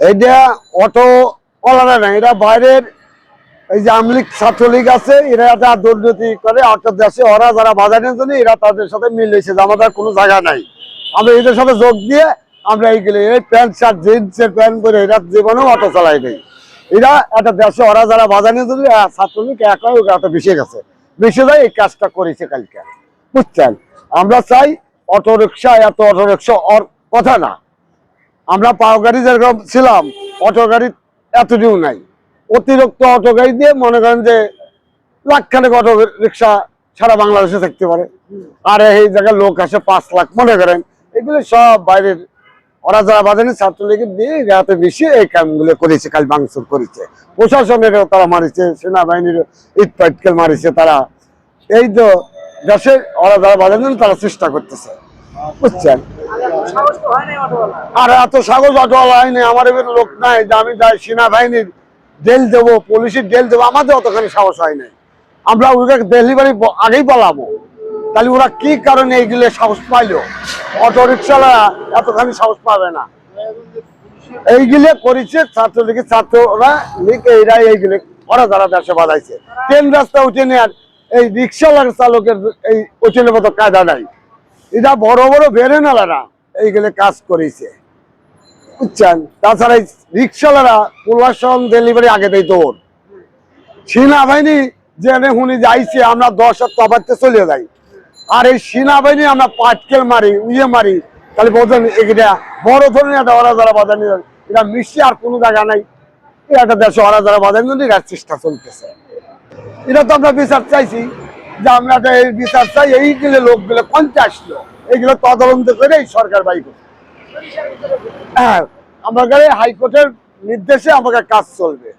এইটা অটো ওলারা না এরা বাইরের এই যে আমলিগ ছাত্রলীগ আছে, এরা একটা দুর্নীতি করে অর্থাৎ দেশে, ওরা যারা বাজারের জন্য এরা তাদের সাথে মিলেছে যে আমাদের কোনো জায়গা নাই। আমরা এদের সাথে যোগ দিয়ে আমরা এইগুলো এই প্যান্ট শার্ট, জিন্সের প্যান্ট করে এরা জীবনেও অটো চালাই নেই। এরা একটা দেশে, ওরা যারা বাজারের জন্য ছাত্রলীগ একাই একটা বেশি গেছে। বেশি যায়, এই কাজটা করেছে কালকে। বুঝছেন? আমরা চাই অটো রিক্সা, এত অটো রিক্সা ওর কথা না। আমরা পাও গাড়ি যেরকম ছিলাম, অটো গাড়ি এতটিও নাই। অতিরিক্ত অটো গাড়ি দিয়ে মনে করেন যে লাখখানেক অটো রিক্সা সারা বাংলাদেশে থাকতে পারে। আর এই জায়গায় লোক আসে পাঁচ লাখ, মনে করেন। এগুলো সব বাইরের, ওরা যারা বাজারে ছাত্রলীগের দিয়ে রাতে বেশি এই কামগুলো করেছে, কাল ভাঙচুর করেছে। প্রশাসনেরও তারা মারিছে সেনাবাহিনীর ইট পাটকেল মারিছে তারা। এই তো দেশের ওরা যারা বাজারেন তারা চেষ্টা করতেছে, বুঝছেন? আর এত সাগজ অটোওয়ালা আইনে আমার এবার লোক নাই, যে আমি যাই সেনাবাহিনীর জেল দেবো, পুলিশের জেল দেবো, আমাদের অতখানি সাহস হয় নাই। আমরা ওকে ডেলিভারি আগেই পালাবো তাহলে ওরা কি কারণে এইগুলো সাহস পাইলো? অটো রিক্সাওয়ালা এতখানি সাহস পাবে না। এইগুলো করেছে ছাত্রলীগের ছাত্ররা এইরা এইগুলো ওরা যারা দেশে বাজাইছে ট্রেন রাস্তা উঠে নেওয়ার এই রিক্সাওয়ালার চালকের এই উঠে মতো কায়দা নাই। এটা বড় বড় বেরেনালারা এইগুলো কাজ করেছে। বুঝছেন? তাছাড়া এই রিক্সাওয়ালারা প্রশাসন ডেলিভারি আগে দেয় দৌড় সেনাবাহিনী জেনে হুনি যাইছে, আমরা দশ হাত তফাতে চলে যাই। আর এই সেনাবাহিনী আমরা পাটকেল মারি, উইয়ে মারি, তাহলে বোঝেন এটা বড় ধরনের একটা ওরা যারা বাজানি এটা মিশে আর কোনো জায়গা নাই। একটা দেশে ওরা যারা বাজানি এটার চেষ্টা চলতেছে। এটা তো আমরা বিচার চাইছি যে আমরা এই বিচার চাই, এইগুলো লোকগুলো কমতে আসলো? এইগুলো তদন্ত করে সরকার বাই করছে হ্যাঁ আমাদের হাইকোর্টের নির্দেশে আমাকে কাজ চলবে।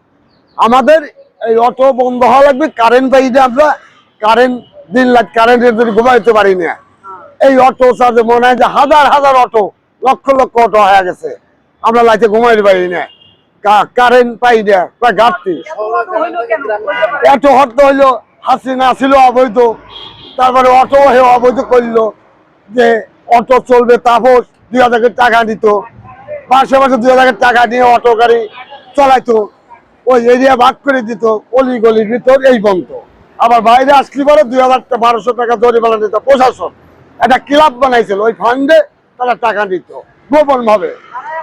আমাদের এই অটো বন্ধ হওয়া লাগবে কারেন্ট পাইলে আমরা কারেন্ট দিন লাখ কারেন্টের যদি ঘুমাইতে পারি না। এই অটো চার্জে মনে হয় যে হাজার হাজার অটো, লক্ষ লক্ষ অটো হয়ে গেছে। আমরা লাইতে ঘুমাইতে পারি না। কারেন্ট পাই না, বা ঘাটতি। এত হত্যা হইল, হাসিনা ছিল অবৈধ, তারপরে অটো হে অবৈধ করল। যে অটো চলবে তাপস দুই হাজার টাকা দিত। মাসে মাসে দুই হাজার টাকা নিয়ে অটো গাড়ি চলাইতো। ওই এরিয়া ভাগ করে দিত, অলি গলির ভিতর এই বন্ধ। আবার বাইরে আসলি পরে দুই হাজার বারোশো টাকা জরিমানা দিত প্রশাসন। একটা ক্লাব বানাইছিল, ওই ফান্ডে তারা টাকা দিত গোপন ভাবে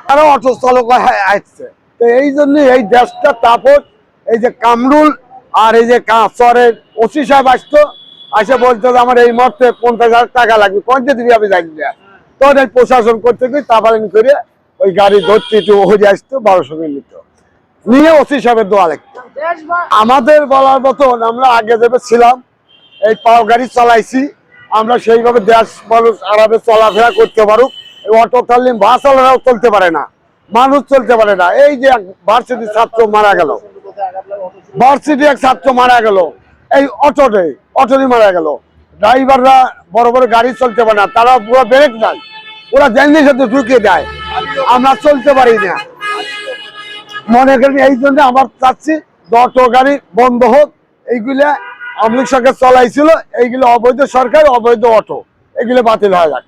তারা অটো চালক হয়ে, আসছে। তো এই জন্য এই দেশটা তাপস, এই যে কামরুল আর এই যে চরের ওসি সাহেব আসতো আসে বলতো আমার এই মুহূর্তে পঞ্চাশ হাজার টাকা লাগবে। পঞ্চায়েত দিবি আমি জানি না। তখন প্রশাসন করতে গিয়ে তাবালিন করে ওই গাড়ি ধরতে একটু হয়ে আসতো, বারোশো নিত। নিয়ে ওসি সাহেবের দোয়া লাগতো। আমাদের বলার মতন আমরা আগে যেভাবে ছিলাম, এই পাও গাড়ি চালাইছি, আমরা সেইভাবে দেশ মানুষ আরামে চলাফেরা করতে পারুক অটো চালিয়ে বাস চালারাও চলতে পারে না, মানুষ চলতে পারে না। এই যে ভার্সিটি ছাত্র মারা গেল। ভার্সিটি এক ছাত্র মারা গেল, এই অটোতে। অটোতে মারা গেল। ড্রাইভাররা বড় বড় গাড়ি চলতে পারে না, তারা পুরো ব্রেক নাই ওরা জানলে সাথে ঢুকিয়ে দেয়। আমরা চলতে পারি না। মনে করেন এই জন্য আমার চাচ্ছি অটো গাড়ি বন্ধ হোক। এইগুলা আমলিক সরকার চলাইছিল। এইগুলো অবৈধ সরকার, অবৈধ অটো। এগুলো বাতিল হয়ে যাক।